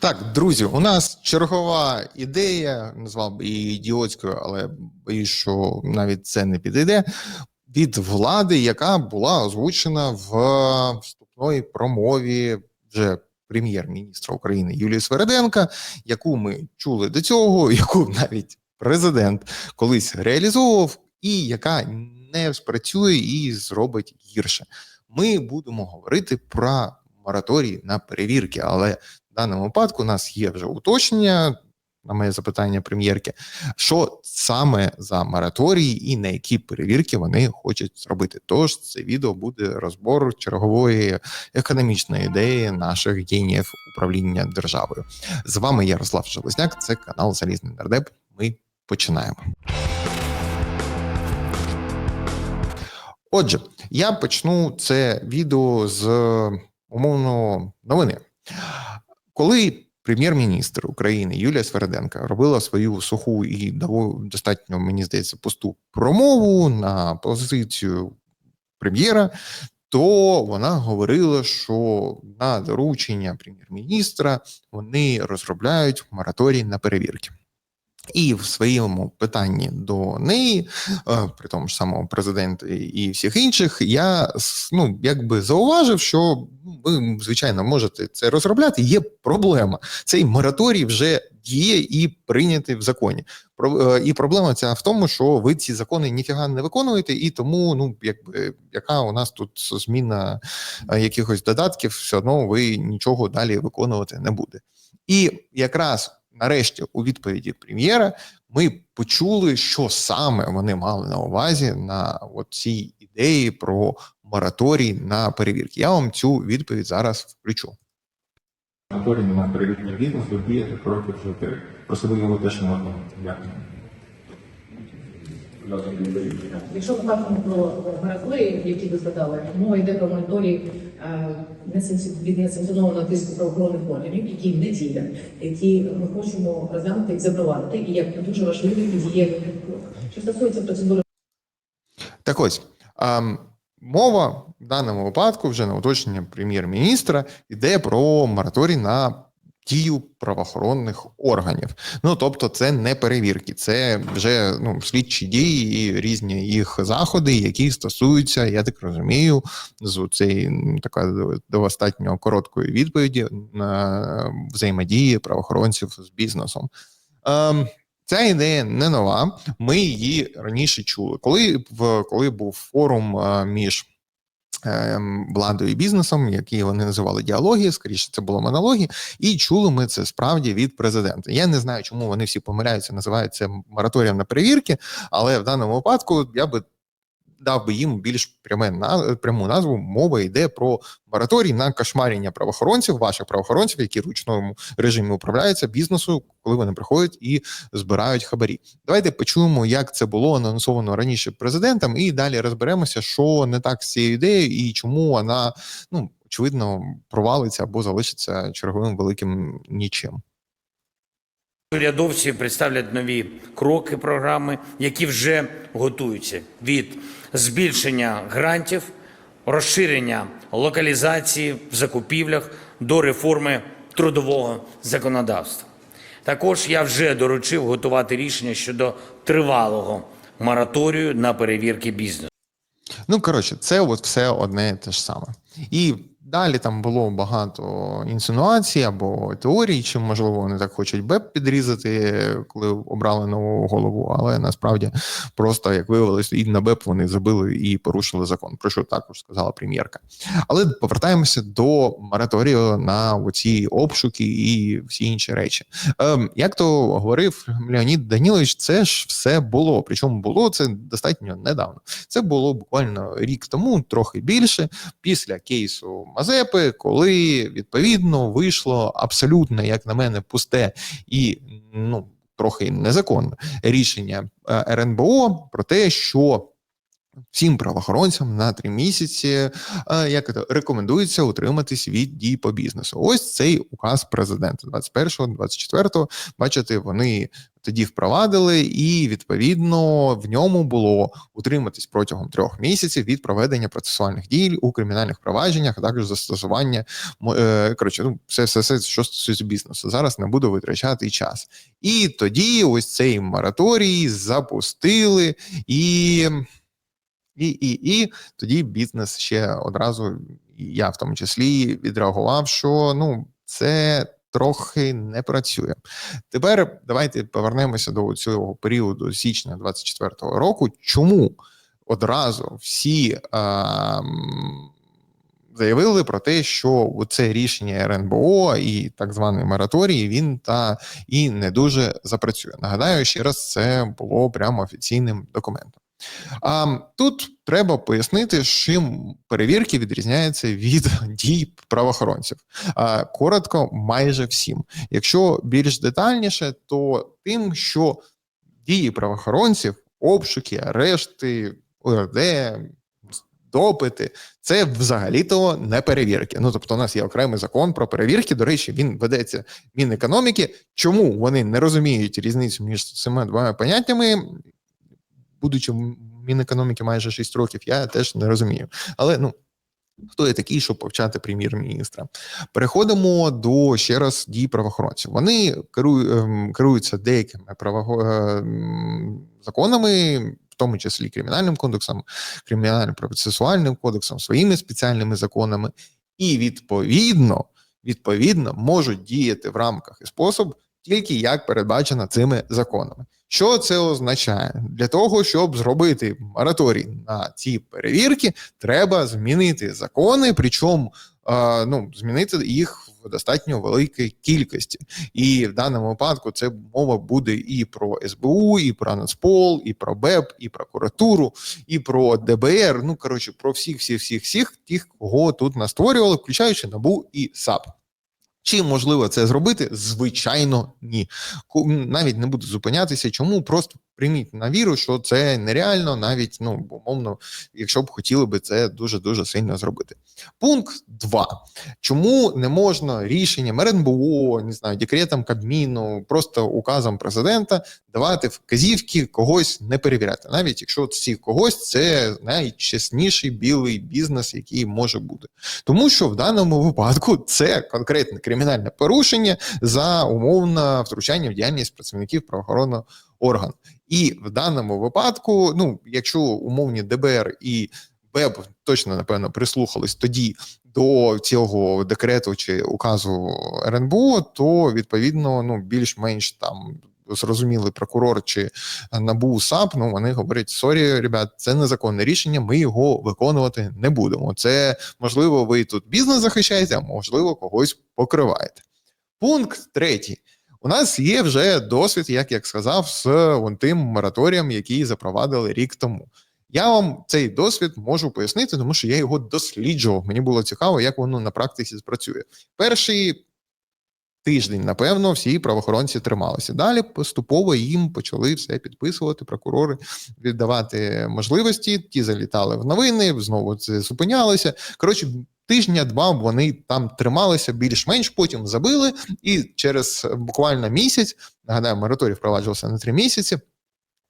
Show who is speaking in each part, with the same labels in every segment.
Speaker 1: Так, друзі, у нас чергова ідея, назвав би її ідіотською, але боюсь, що навіть це не підійде. Від влади, яка була озвучена в вступної промові вже прем'єр-міністра України Юлії Свереденка, яку ми чули до цього, яку навіть президент колись реалізовував, і яка не спрацює і зробить гірше. Ми будемо говорити про мораторій на перевірки, але даному випадку у нас є вже уточнення. На моє запитання прем'єрки, що саме за мораторій і на які перевірки вони хочуть зробити. Тож це відео буде розбор чергової економічної ідеї наших геніїв управління державою. З вами Ярослав Железняк, це канал Залізний Нардеп. Ми починаємо. Отже, я почну це відео з умовно новини. Коли прем'єр-міністр України Юлія Свереденка робила свою суху і достатньо, мені здається, пусту промову на позицію прем'єра, то вона говорила, що на доручення прем'єр-міністра вони розробляють мораторій на перевірки. І в своєму питанні до неї, е, при тому ж самому президенту і всіх інших, я ну якби зауважив, що ну, ви звичайно можете це розробляти. Є проблема. Цей мораторій вже діє і прийнятий в законі. Е, і проблема ця в тому, що ви ці закони ніфіга не виконуєте, і тому, ну якби яка у нас тут зміна е, якихось додатків, все одно ви нічого далі виконувати не буде. І якраз нарешті, у відповіді прем'єра, ми почули, що саме вони мали на увазі на цій ідеї про мораторій на перевірки. Я вам цю відповідь зараз включу.
Speaker 2: Мораторій на перевірки бізнесу діяти проти жити. Просто ви його теж можна. Дякую.
Speaker 3: Якщо ми кажемо про мораторії, які ви згадали, мова йде про мораторій е, від несанкціонованого тиску правоохоронних органів, які не діє, які ми хочемо розглянути і запровадити, і як дуже важливий і дієвий крок. Що стосується процедури.
Speaker 1: Так ось. Um... Мова в даному випадку вже на уточнення прем'єр-міністра йде про мораторій на дію правоохоронних органів. Ну тобто, це не перевірки, це вже ну слідчі дії і різні їх заходи, які стосуються, я так розумію, з цієї така достатньо короткої відповіді на взаємодії правоохоронців з бізнесом. Ем, Ця ідея не нова. Ми її раніше чули. Коли коли був форум е, між владою і бізнесом, які вони називали діалоги, скоріше це було монологи, і чули ми це справді від президента. Я не знаю, чому вони всі помиляються, називають це мораторієм на перевірки, але в даному випадку я би дав би їм більш пряме на пряму назву. Мова йде про мораторій на кошмарення правоохоронців, ваших правоохоронців, які ручному режимі управляються бізнесу, коли вони приходять і збирають хабарі. Давайте почуємо, як це було анонсовано раніше президентом, і далі розберемося, що не так з цією ідеєю і чому вона ну очевидно провалиться або залишиться черговим великим нічим.
Speaker 4: Урядовці представлять нові кроки програми, які вже готуються від збільшення грантів, розширення локалізації в закупівлях до реформи трудового законодавства. Також я вже доручив готувати рішення щодо тривалого мораторію на перевірки бізнесу.
Speaker 1: Ну коротше, це от все одне і те ж саме. І Далі там було багато інсинуацій або теорій, чи можливо вони так хочуть БЕП підрізати, коли обрали нову голову. Але насправді просто як виявилось, і на БЕП вони забили і порушили закон. Про що також сказала прем'єрка. Але повертаємося до мораторію на оці обшуки і всі інші речі. Ем, Як то говорив Леонід Данілович, це ж все було. Причому було це достатньо недавно. Це було буквально рік тому, трохи більше, після кейсу. Мазепи, коли відповідно вийшло абсолютно, як на мене, пусте і ну трохи незаконне рішення е, РНБО про те, що всім правоохоронцям на три місяці е, як це, рекомендується утриматись від дій по бізнесу. Ось цей указ президента 21-го, 24-го. Бачите, вони тоді впровадили, і відповідно в ньому було утриматись протягом трьох місяців від проведення процесуальних дій у кримінальних провадженнях, а також застосування е, коротше, ну все, все, все, що стосується бізнесу. Зараз не буду витрачати час. І тоді ось цей мораторій запустили і. І, і, і тоді бізнес ще одразу, я в тому числі, відреагував, що ну це трохи не працює. Тепер давайте повернемося до цього періоду січня 24-го року. Чому одразу всі ем, заявили про те, що це рішення РНБО і так званий мораторій він та і не дуже запрацює. Нагадаю, ще раз це було прямо офіційним документом. А тут треба пояснити, чим перевірки відрізняються від дій правоохоронців. А, коротко, майже всім. Якщо більш детальніше, то тим, що дії правоохоронців, обшуки, арешти, ОРД, допити, це взагалі-то не перевірки. Ну тобто, у нас є окремий закон про перевірки. До речі, він ведеться Мінекономіки. Чому вони не розуміють різницю між цими двома поняттями? Будучи в Мінекономіки майже 6 років, я теж не розумію. Але ну. Хто я такий, щоб повчати прем'єр-міністра? Переходимо до ще раз дій правоохоронців. Вони ем, керуються деякими право, ем, законами, в тому числі кримінальним кодексом, кримінальним процесуальним кодексом, своїми спеціальними законами, і відповідно, відповідно можуть діяти в рамках і спосіб тільки як передбачено цими законами. Що це означає? Для того, щоб зробити мораторій на ці перевірки, треба змінити закони, причому ну, змінити їх в достатньо великій кількості. І в даному випадку це мова буде і про СБУ, і про Нацпол, і про БЕП, і прокуратуру, і про ДБР. Ну коротше, про всіх, всіх, всіх, всіх тих, кого тут настворювали, включаючи НАБУ і САП. Чи можливо це зробити? Звичайно, ні. Навіть не буду зупинятися. Чому просто прийміть на віру, що це нереально, навіть ну умовно, якщо б хотіли би це дуже дуже сильно зробити. Пункт 2. Чому не можна рішенням РНБО, не знаю, декретом Кабміну, просто указом президента давати вказівки когось не перевіряти, навіть якщо ці когось це найчесніший білий бізнес, який може бути. Тому що в даному випадку це конкретне кримінальне порушення за умовне втручання в діяльність працівників правоохоронного органу. І в даному випадку, ну якщо умовні ДБР і БЕБ точно напевно прислухались тоді до цього декрету чи указу РНБО, то відповідно ну більш-менш там. Зрозумілий прокурор чи набу САП, ну вони говорять: сорі, ребят, це незаконне рішення. Ми його виконувати не будемо. Це можливо, ви тут бізнес захищаєте, а можливо, когось покриваєте. Пункт третій. У нас є вже досвід, як я сказав, з тим мораторієм, який запровадили рік тому. Я вам цей досвід можу пояснити, тому що я його досліджував. Мені було цікаво, як воно на практиці спрацює. Перший тиждень, напевно, всі правоохоронці трималися. Далі поступово їм почали все підписувати, прокурори віддавати можливості. Ті залітали в новини, знову це зупинялося. Коротше, тижня-два вони там трималися більш-менш, потім забили, і через буквально місяць, нагадаю, мораторій впроваджувався на три місяці.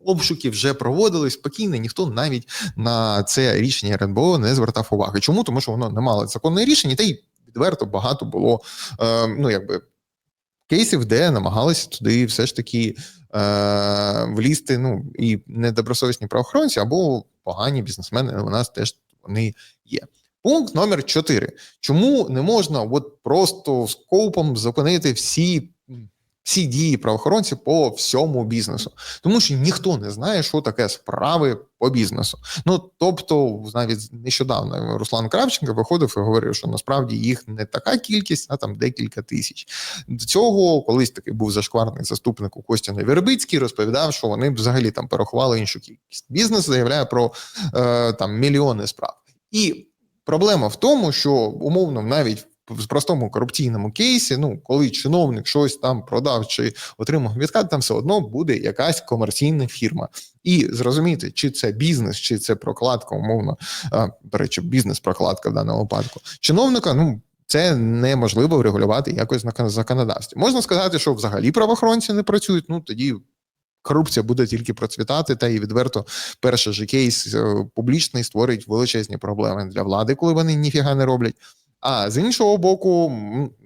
Speaker 1: Обшуки вже проводили спокійно, ніхто навіть на це рішення РНБО не звертав уваги. Чому? Тому що воно не мало законне рішення, та й відверто багато було е, ну якби кейсів, де намагалися туди все ж таки е, влізти. Ну і недобросовісні правоохоронці або погані бізнесмени. У нас теж вони є. Пункт номер 4. Чому не можна от просто скопом зупинити всі, всі дії правоохоронців по всьому бізнесу? Тому що ніхто не знає, що таке справи по бізнесу. Ну тобто, навіть нещодавно Руслан Кравченко виходив і говорив, що насправді їх не така кількість, а там декілька тисяч. До цього колись такий був зашкварний заступник у Костяна Вербицький, розповідав, що вони взагалі там порахували іншу кількість. Бізнес заявляє про е, там мільйони справ. І Проблема в тому, що умовно навіть в простому корупційному кейсі, ну коли чиновник щось там продав чи отримав відкат, там все одно буде якась комерційна фірма. І зрозуміти, чи це бізнес, чи це прокладка, умовно, а, до речі, бізнес-прокладка в даному випадку. Чиновника, ну. Це неможливо врегулювати якось на законодавстві. Можна сказати, що взагалі правоохоронці не працюють. Ну тоді корупція буде тільки процвітати, та і відверто перший же кейс е, публічний створить величезні проблеми для влади, коли вони ніфіга не роблять. А з іншого боку,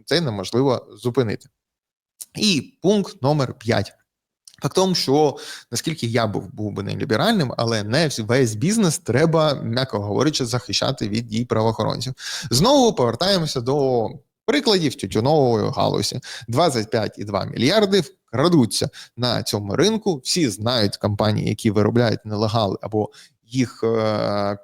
Speaker 1: це неможливо зупинити. І пункт номер 5. Факт тому, що наскільки я був був би не ліберальним, але не весь бізнес треба, м'яко говорячи, захищати від дій правоохоронців. Знову повертаємося до прикладів тютюнової галузі. 25,2 мільярди крадуться на цьому ринку. Всі знають компанії, які виробляють нелегали або їх е,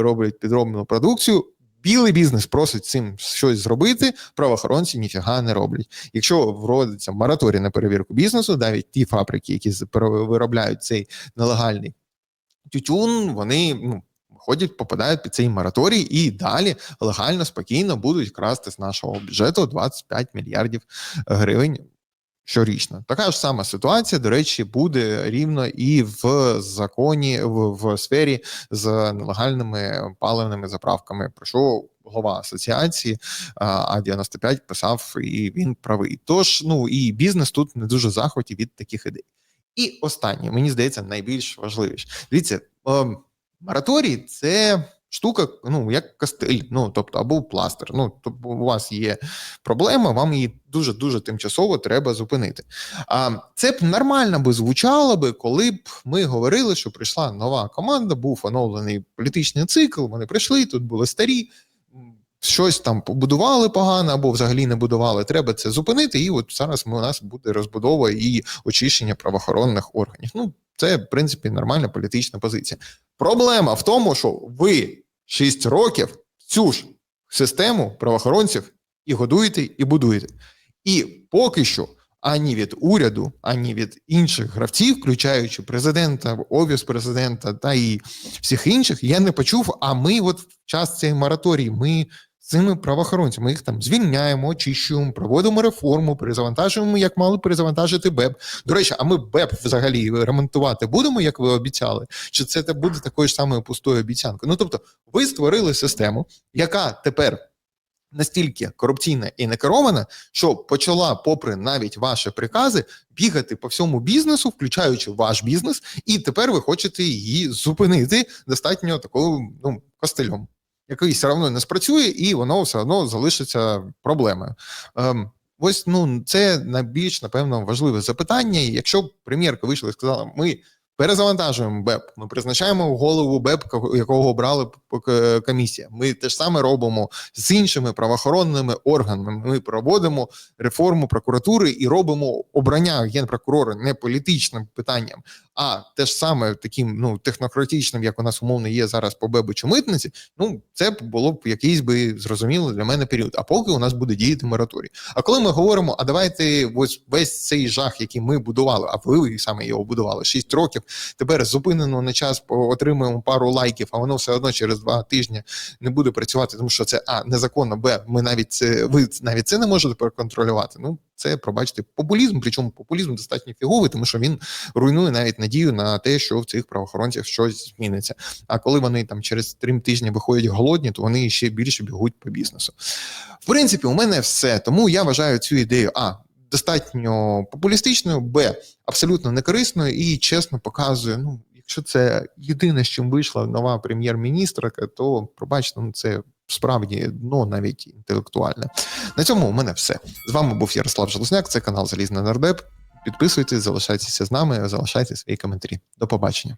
Speaker 1: роблять підробну продукцію. Білий бізнес просить цим щось зробити, правоохоронці ніфіга не роблять. Якщо вводиться мораторій на перевірку бізнесу, навіть ті фабрики, які виробляють цей нелегальний тютюн, вони ну, ходять, попадають під цей мораторій і далі легально, спокійно будуть красти з нашого бюджету 25 мільярдів гривень щорічно. Така ж сама ситуація, до речі, буде рівно і в законі в, в сфері з нелегальними паливними заправками. Про що голова асоціації а 95 писав, і він правий. Тож, ну і бізнес тут не дуже захваті від таких ідей. І останнє, мені здається, найбільш важливіше. Дивіться, ем, мораторій це штука, ну як кастель, ну тобто або пластир. Ну тобто у вас є проблема, вам її дуже дуже тимчасово треба зупинити. А це б нормально би звучало би, коли б ми говорили, що прийшла нова команда, був оновлений політичний цикл. Вони прийшли, тут були старі. Щось там побудували погано або взагалі не будували. Треба це зупинити. І от зараз ми, у нас буде розбудова і очищення правоохоронних органів. Ну, це в принципі нормальна політична позиція. Проблема в тому, що ви 6 років цю ж систему правоохоронців і годуєте, і будуєте. І поки що ані від уряду, ані від інших гравців, включаючи президента, офіс президента та і всіх інших, я не почув. А ми, от в час цієї мораторії, ми цими правоохоронцями їх там звільняємо, очищуємо, проводимо реформу, перезавантажуємо, як мали перезавантажити БЕП. До речі, а ми БЕП взагалі ремонтувати будемо, як ви обіцяли? Чи це буде такою ж самою пустою обіцянкою? Ну тобто, ви створили систему, яка тепер настільки корупційна і некерована, що почала, попри навіть ваші прикази, бігати по всьому бізнесу, включаючи ваш бізнес, і тепер ви хочете її зупинити достатньо такою ну костелем, який все одно не спрацює, і воно все одно залишиться проблемою. Ем, Ось ну це найбільш напевно важливе запитання. Якщо прем'єрка вийшла і сказала, ми перезавантажуємо БЕП, ми призначаємо голову БЕП, якого обрали п- комісія. Ми те ж саме робимо з іншими правоохоронними органами. Ми проводимо реформу прокуратури і робимо обрання генпрокурора не політичним питанням, а те ж саме таким ну технократичним, як у нас умовно є зараз по БЕБу чи митниці. Ну це було б якийсь би зрозумілий для мене період. А поки у нас буде діяти мораторій. А коли ми говоримо, а давайте ось весь цей жах, який ми будували, а ви саме його будували 6 років, тепер зупинено на час, отримуємо пару лайків, а воно все одно через два тижні не буде працювати, тому що це а незаконно, б ми навіть це ви навіть це не можете проконтролювати. Ну це пробачте популізм. Причому популізм достатньо фіговий, тому що він руйнує навіть надію на те, що в цих правоохоронцях щось зміниться. А коли вони там через три тижні виходять голодні, то вони ще більше бігуть по бізнесу. В принципі, у мене все. Тому я вважаю цю ідею а достатньо популістичною, б абсолютно некорисною і чесно показує. Ну, якщо це єдине, з чим вийшла нова прем'єр-міністрка, то пробачте, ну це справді ну навіть інтелектуальне. На цьому у мене все. З вами був Ярослав Железняк, це канал Залізний Нардеп. Підписуйтесь, залишайтеся з нами, залишайте свої коментарі. До побачення.